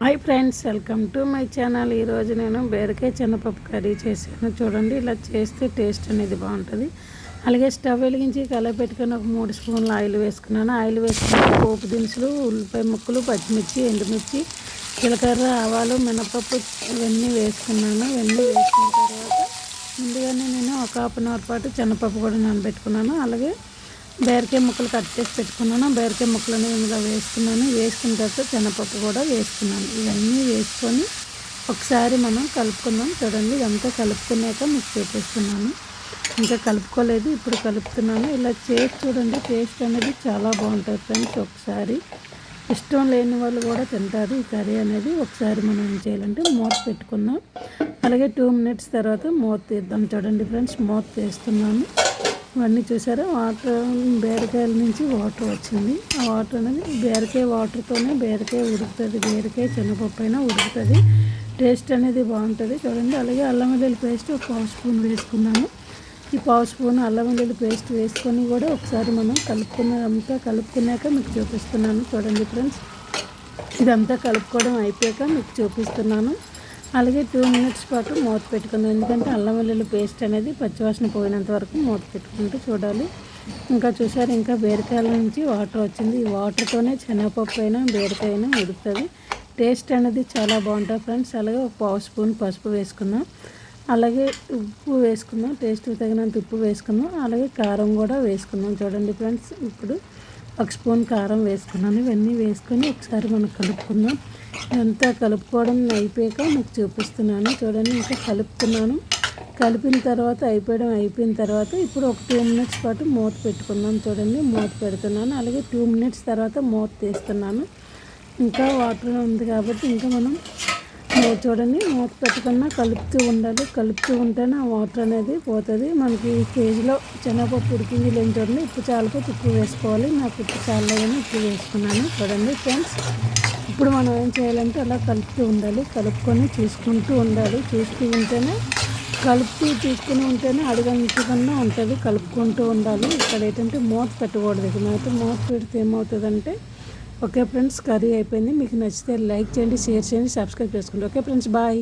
Hi friends welcome to my channel ఈరోజు నేను బీరకాయ చిన్నపప్పు కర్రీ చేశాను. చూడండి ఇలా చేస్తే టేస్ట్ అనేది బాగుంటుంది. అలాగే స్టవ్ వెలిగించి కలర్ పెట్టుకొని ఒక మూడు స్పూన్లు ఆయిల్ వేసుకున్నాను. ఆయిల్ వేసుకుని పోపు దినుసులు ఉల్లిపాయ ముక్కలు పచ్చిమిర్చి ఎండుమిర్చి జీలకర్ర ఆవాలు మినపప్పు ఇవన్నీ వేసుకున్నాను. ఇవన్నీ వేసుకున్న తర్వాత ముందుగానే నేను ఒక హాఫ్ అన్ అవర్ పాటు చిన్నపప్పు కూడా నానబెట్టుకున్నాను. అలాగే బీరకాయ ముక్కలు కట్ చేసి పెట్టుకున్నాను. బీరకాయ ముక్కలను ఇందులో వేసుకున్నాను. వేసుకున్న తర్వాత శనగపప్పు కూడా వేసుకున్నాను. ఇవన్నీ వేసుకొని ఒకసారి మనం కలుపుకుందాం చూడండి. ఇదంతా కలుపుకున్నాక మీకు చూపిస్తున్నాను. ఇంకా కలుపుకోలేదు. ఇప్పుడు కలుపుతున్నాను. ఇలా చేసి చూడండి. టేస్ట్ అనేది చాలా బాగుంటుంది ఫ్రెండ్స్. ఒకసారి ఇష్టం లేని వాళ్ళు కూడా తింటారు. ఈ కర్రీ అనేది ఒకసారి మనం ఏం చేయాలంటే మూత పెట్టుకుందాం. అలాగే టూ మినిట్స్ తర్వాత మూత తీద్దాం. చూడండి ఫ్రెండ్స్. మూత తీస్తున్నాను. ఇవన్నీ చూసారా? వాటర్ బీరకాయల నుంచి వాటర్ వచ్చింది. ఆ వాటర్ అనేది బీరకాయ వాటర్తోనే బీరకాయ ఉడుకుతుంది. బీరకాయ చిన్నపప్పు అయినా ఉడుకుతుంది. టేస్ట్ అనేది బాగుంటుంది. చూడండి అలాగే అల్లం వెల్లుల్లి పేస్ట్ ఒక పావు స్పూన్ వేసుకున్నాను. ఈ పావు స్పూన్ అల్లం వెల్లుల్లి పేస్ట్ వేసుకొని కూడా ఒకసారి మనం కలుపుకున్నదంతా కలుపుకున్నాక మీకు చూపిస్తున్నాను. చూడండి ఫ్రెండ్స్ ఇదంతా కలుపుకోవడం అయిపోయాక మీకు చూపిస్తున్నాను. అలాగే టూ మినిట్స్ పాటు మూత పెట్టుకుందాం. ఎందుకంటే అల్లం వెల్లుల్లి పేస్ట్ అనేది పచ్చివాసన పోయినంత వరకు మూత పెట్టుకుంటూ చూడాలి. ఇంకా చూసారు ఇంకా బీరకాయల నుంచి వాటర్ వచ్చింది. ఈ వాటర్తోనే శనగపప్పు అయినా బీరకాయ అయినా ఉడుకుతుంది. టేస్ట్ అనేది చాలా బాగుంటుంది ఫ్రెండ్స్. అలాగే ఒక పావు స్పూన్ పసుపు వేసుకుందాం. అలాగే ఉప్పు వేసుకుందాం. టేస్ట్ తగినంత ఉప్పు వేసుకుందాం. అలాగే కారం కూడా వేసుకుందాం. చూడండి ఫ్రెండ్స్ ఇప్పుడు ఒక స్పూన్ కారం వేసుకున్నాను. ఇవన్నీ వేసుకొని ఒకసారి మనం కలుపుకుందాం. ఇదంతా కలుపుకోవడం అయిపోయాక మీకు చూపిస్తున్నాను. చూడండి ఇంకా కలుపుతున్నాను. కలిపిన తర్వాత అయిపోయడం అయిపోయిన తర్వాత ఇప్పుడు ఒక టూ మినిట్స్ పాటు మూత పెట్టుకున్నాను. చూడండి మూత పెడుతున్నాను. అలాగే టూ మినిట్స్ తర్వాత మూత తీస్తున్నాను. ఇంకా వాటర్ ఉంది కాబట్టి ఇంకా మనం చూడండి మూత పెట్టకుండా కలుపుతూ ఉండాలి. కలుపుతూ ఉంటేనే ఆ వాటర్ అనేది పోతుంది. మనకి కేజీలో శనగపప్పు ఉడికింది లేని చూడండి ఉప్పు చాలకపోతే ఉప్పు వేసుకోవాలి. నాకు ఉప్పు చాలలేదని ఉప్పు వేసుకున్నాను. చూడండి ఫ్రెండ్స్ ఇప్పుడు మనం ఏం చేయాలంటే అలా కలుపుతూ ఉండాలి. కలుపుకొని చూసుకుంటూ ఉండాలి. చూస్తూ ఉంటేనే కలుపుతూ తీసుకుని ఉంటేనే అడగనికన్నా ఉంటుంది కలుపుకుంటూ ఉండాలి. ఇక్కడ ఏంటంటే మూత పెట్టకూడదు. ఇక్కడ మూత పెడితే ఏమవుతుందంటే ఓకే ఫ్రెండ్స్ కర్రీ అయిపోయింది. మీకు నచ్చితే లైక్ చేయండి షేర్ చేయండి సబ్స్క్రైబ్ చేసుకోండి. Okay friends bye.